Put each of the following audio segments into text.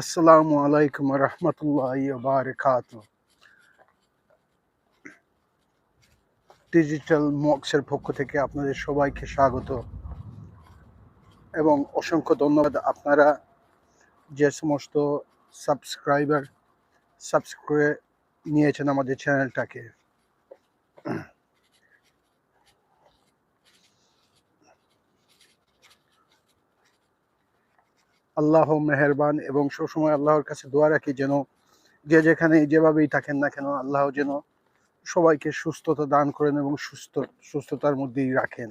আসসালামু আলাইকুম রহমতুল্লাহ বারকাত ডিজিটাল মক্সের পক্ষ থেকে আপনাদের সবাইকে স্বাগত। এবং অসংখ্য ধন্যবাদ আপনারা যে সমস্ত সাবস্ক্রাইবার, সাবস্ক্রাইব নিয়েছেন আমাদের চ্যানেলটাকে। আল্লাহ মেহেরবান এবং সবসময় আল্লাহর কাছে দোয়া রাখি যেন যে যেখানে যেভাবেই থাকেন না কেন আল্লাহ যেন সবাইকে সুস্থতা দান করেন এবং সুস্থ, সুস্থতার মধ্যেই রাখেন।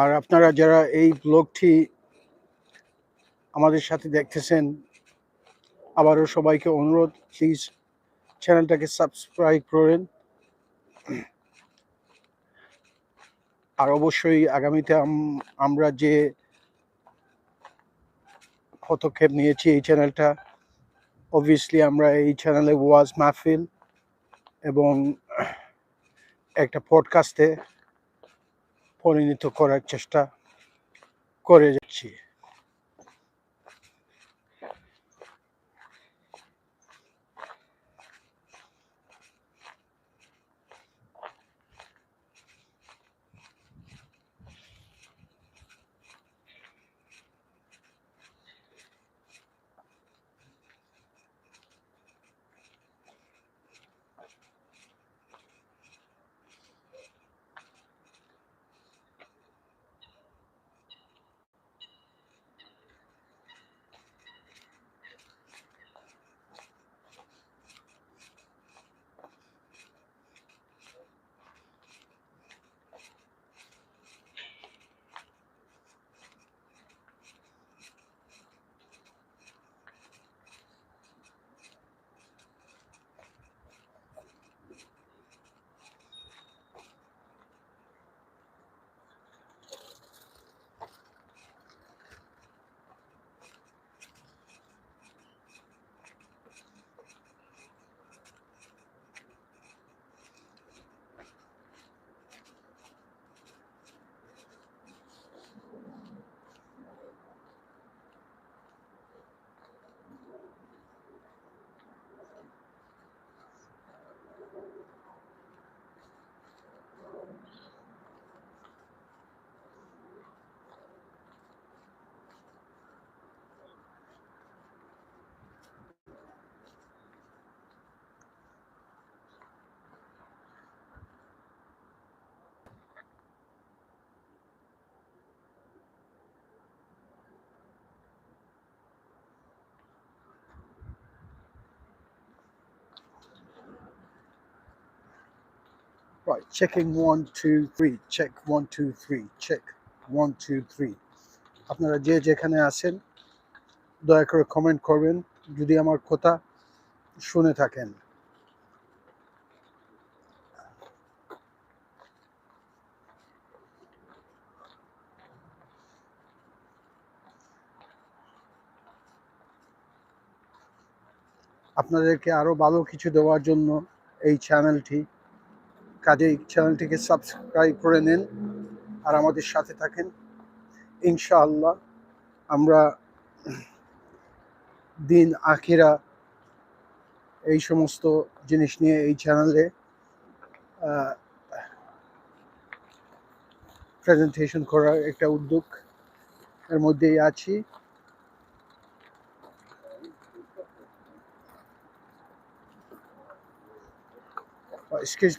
আর আপনারা যারা এই ব্লগটি আমাদের সাথে দেখতেছেন, আবারও সবাইকে অনুরোধ প্লিজ চ্যানেলটাকে সাবস্ক্রাইব করেন। আর অবশ্যই আগামীতে আমরা যে পদক্ষেপ নিয়েছি এই চ্যানেলটা অবভিয়াসলি আমরা এই চ্যানেলে ওয়াজ মাহফিল এবং একটা পডকাস্টে পরিণত করার চেষ্টা করে যাচ্ছি Right, checking one, two, three, check one, two, three, check one, two, three. আপনারা যে যেখানে আছেন দয়া করে কমেন্ট করবেন। যদি আমার কথা শুনে থাকেন। আপনাদেরকে আরও ভালো কিছু দেওয়ার জন্য এই চ্যানেলটি কাজেই চ্যানেলটিকে সাবস্ক্রাইব করে নেন আর আমাদের সাথে থাকেন ইনশাআল্লাহ আমরা দিন আখিরা এই সমস্ত জিনিস নিয়ে এই চ্যানেলে প্রেজেন্টেশন করার একটা উদ্যোগ এর মধ্যেই আছি Oh, excuse.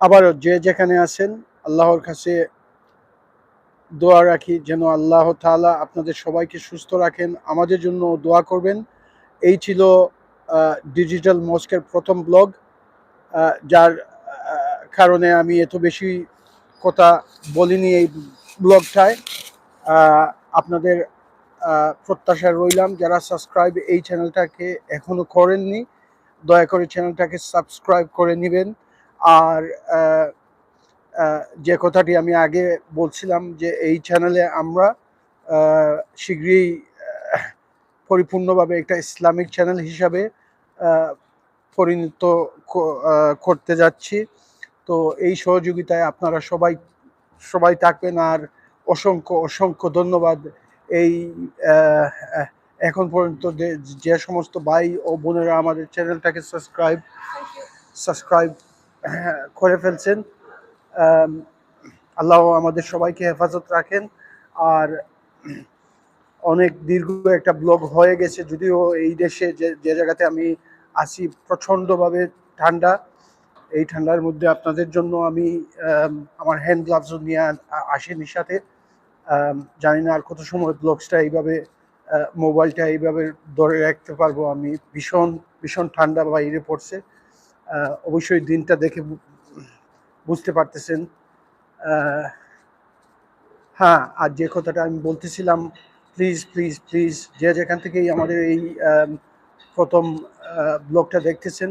আবারও যে যেখানে আছেন, আল্লাহর কাছে দোয়া রাখি যেন আল্লাহ তাআলা আপনাদের সবাইকে সুস্থ রাখেন, আমাদের জন্য দোয়া করবেন। এই ছিল ডিজিটাল মস্কের প্রথম ব্লগ যার কারণে আমি এত বেশি কথা বলিনি এই ব্লগটায়। আপনাদের প্রত্যাশা রইলাম যারা সাবস্ক্রাইব এই চ্যানেলটাকে এখনও করেননি, দয়া করে চ্যানেলটাকে সাবস্ক্রাইব করে নেবেন। আর যে কথাটি আমি আগে বলছিলাম যে এই চ্যানেলে আমরা শীঘ্রই পরিপূর্ণভাবে একটা ইসলামিক চ্যানেল হিসাবে পরিণত করতে যাচ্ছি। তো এই সহযোগিতায় আপনারা সবাই সবাই থাকবেন আর অসংখ্য অসংখ্য ধন্যবাদ। এই এখন পর্যন্ত যে- যে সমস্ত ভাই ও বোনেরা আমাদের চ্যানেলটাকে সাবস্ক্রাইব সাবস্ক্রাইব করে ফেলছেন। আল্লাহ আমাদের সবাইকে হেফাজত রাখেন। আর অনেক দীর্ঘ একটা ব্লগ হয়ে গেছে, যদিও এই দেশে যে যে জায়গাতে আমি আছি প্রচণ্ডভাবে ঠান্ডা। এই ঠান্ডার মধ্যে আপনাদের জন্য আমি আমার হ্যান্ড গ্লাভসও নিয়ে আসিনি সাথে। জানি না আর কত সময় ব্লগসটা এইভাবে মোবাইলটা এইভাবে ধরে রাখতে পারব আমি। ভীষণ ভীষণ ঠান্ডা বাইরে পড়ছে। অবশ্যই দিনটা দেখে বুঝতে পারতেছেন। হ্যাঁ আর যে কথাটা আমি বলতেছিলাম প্লিজ প্লিজ প্লিজ যে যেখান থেকেই আমাদের এই প্রথম ব্লগটা দেখতেছেন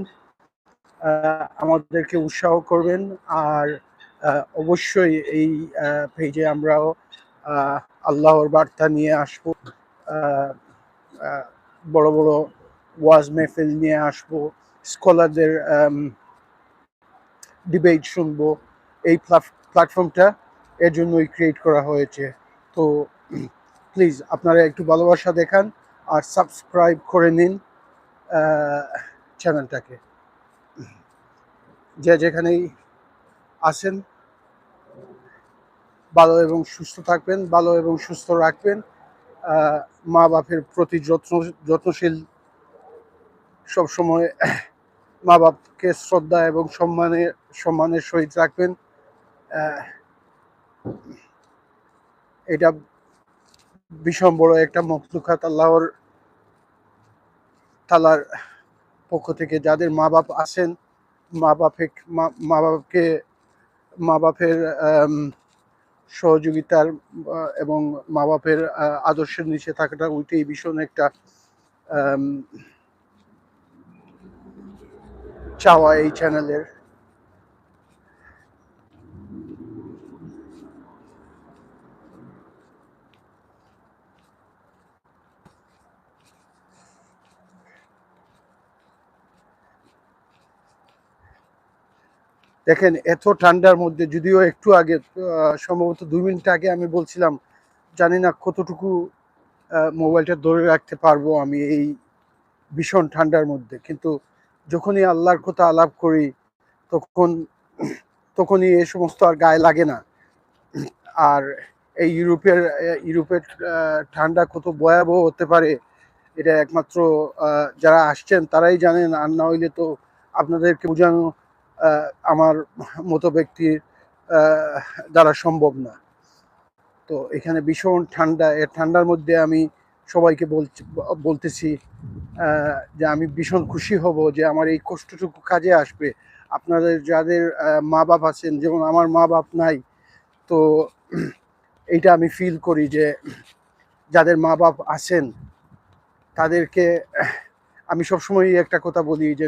আমাদেরকে উৎসাহ করবেন। আর অবশ্যই এই পেজে আমরাও আল্লাহর বার্তা নিয়ে আসব। বড় বড় ওয়াজ মেহফিল নিয়ে আসব। স্কলারদের ডিবেট শুনব। এই প্ল্যাটফর্মটা এর জন্যই ক্রিয়েট করা হয়েছে। তো প্লিজ আপনারা একটু ভালোবাসা দেখান আর সাবস্ক্রাইব করে নিন চ্যানেলটাকে যে যেখানেই আসেন ভালো এবং সুস্থ থাকবেন, ভালো এবং সুস্থ রাখবেন। মা বাপের প্রতি যত্ন, যত্নশীল সবসময় মা বাপকে শ্রদ্ধা এবং সম্মানের সম্মানের সহিত রাখবেন। এটা ভীষণ বড় একটা মখলুকাত আল্লাহর তালার পক্ষ থেকে যাদের মা বাপ আছেন মা বাপে মা- বাপকে মা বাপের সহযোগিতার এবং মা বাপের আদর্শের নিচে থাকাটা ওইটাই ভীষণ একটা চাওয়া এই চ্যানেলের দেখেন, এত ঠান্ডার মধ্যে, যদিও একটু আগে সম্ভবত দুই মিনিট আগে আমি বলছিলাম, জানি না কতটুকু মোবাইলটা ধরে রাখতে পারব আমি এই ভীষণ ঠান্ডার মধ্যে, কিন্তু যখনই আল্লাহর কথা আলাপ করি, তখন, তখনই এই সমস্ত আর গায়ে লাগে না। আর এই ইউরোপের ইউরোপের ঠান্ডা কত ভয়াবহ হতে পারে, এটা একমাত্র যারা আসছেন তারাই জানেন। আর না হইলে তো আপনাদেরকে বোঝানো আমার মতো ব্যক্তির দ্বারা সম্ভব না। তো এখানে ভীষণ ঠান্ডা, এর ঠান্ডার মধ্যে আমি সবাইকে বলতেছি যে আমি ভীষণ খুশি হব যে আমার এই কষ্টটুকু কাজে আসবে। আপনাদের যাদের মা বাপ আছেন, যেমন আমার মা বাপ নাই, তো এইটা আমি ফিল করি যে যাদের মা বাপ আছেন, তাদেরকে, আমি সবসময় একটা কথা বলি যে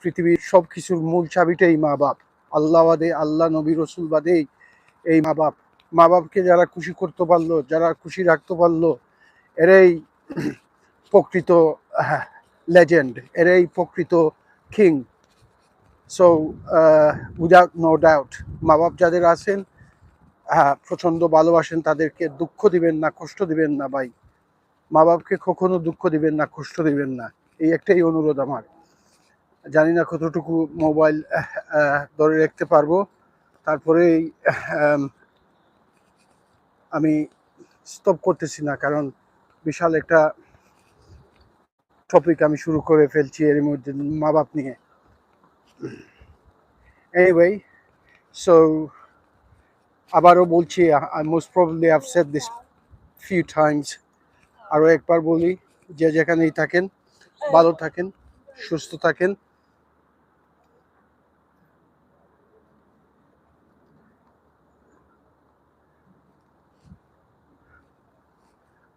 পৃথিবীর সব কিছুর মূল চাবিটাই মা বাপ আল্লাহ বাদে, আল্লাহ নবী রসুল বাদেই এই মা বাপ মা বাপকে যারা খুশি করতে পারল, যারা খুশি রাখতে পারল এরাই প্রকৃত লেজেন্ড এরাই প্রকৃত king so without no doubt মা বাপ যাদের আছেন হ্যাঁ প্রচণ্ড ভালোবাসেন তাদেরকে দুঃখ দিবেন না কষ্ট দিবেন না ভাই। মা বাপকে কখনো দুঃখ দিবেন না কষ্ট দিবেন না। এই একটাই অনুরোধ আমার। জানি না কতটুকু মোবাইল ধরে রাখতে পারব। তারপরেই আহ, আমি স্টপ করতেছি না কারণ বিশাল একটা টপিক আমি শুরু করে ফেলছি এর মধ্যে মা বাপ নিয়ে। এনিওয়ে সো আবারও বলছি I most probably have said this few times আরও একবার বলি, যে যেখানেই থাকেন, ভালো থাকেন, সুস্থ থাকেন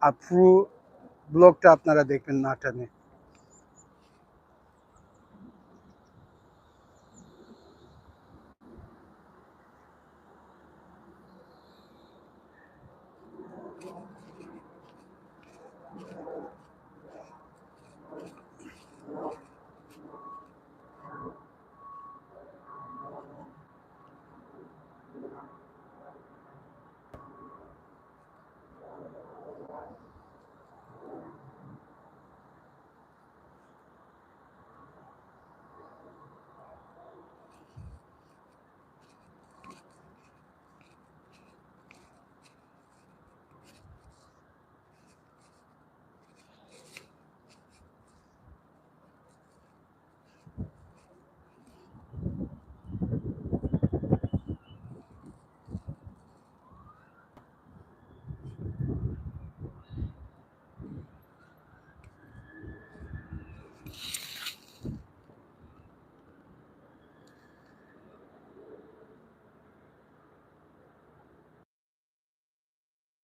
আর পুরো ব্লগটা আপনারা দেখবেন না টানে।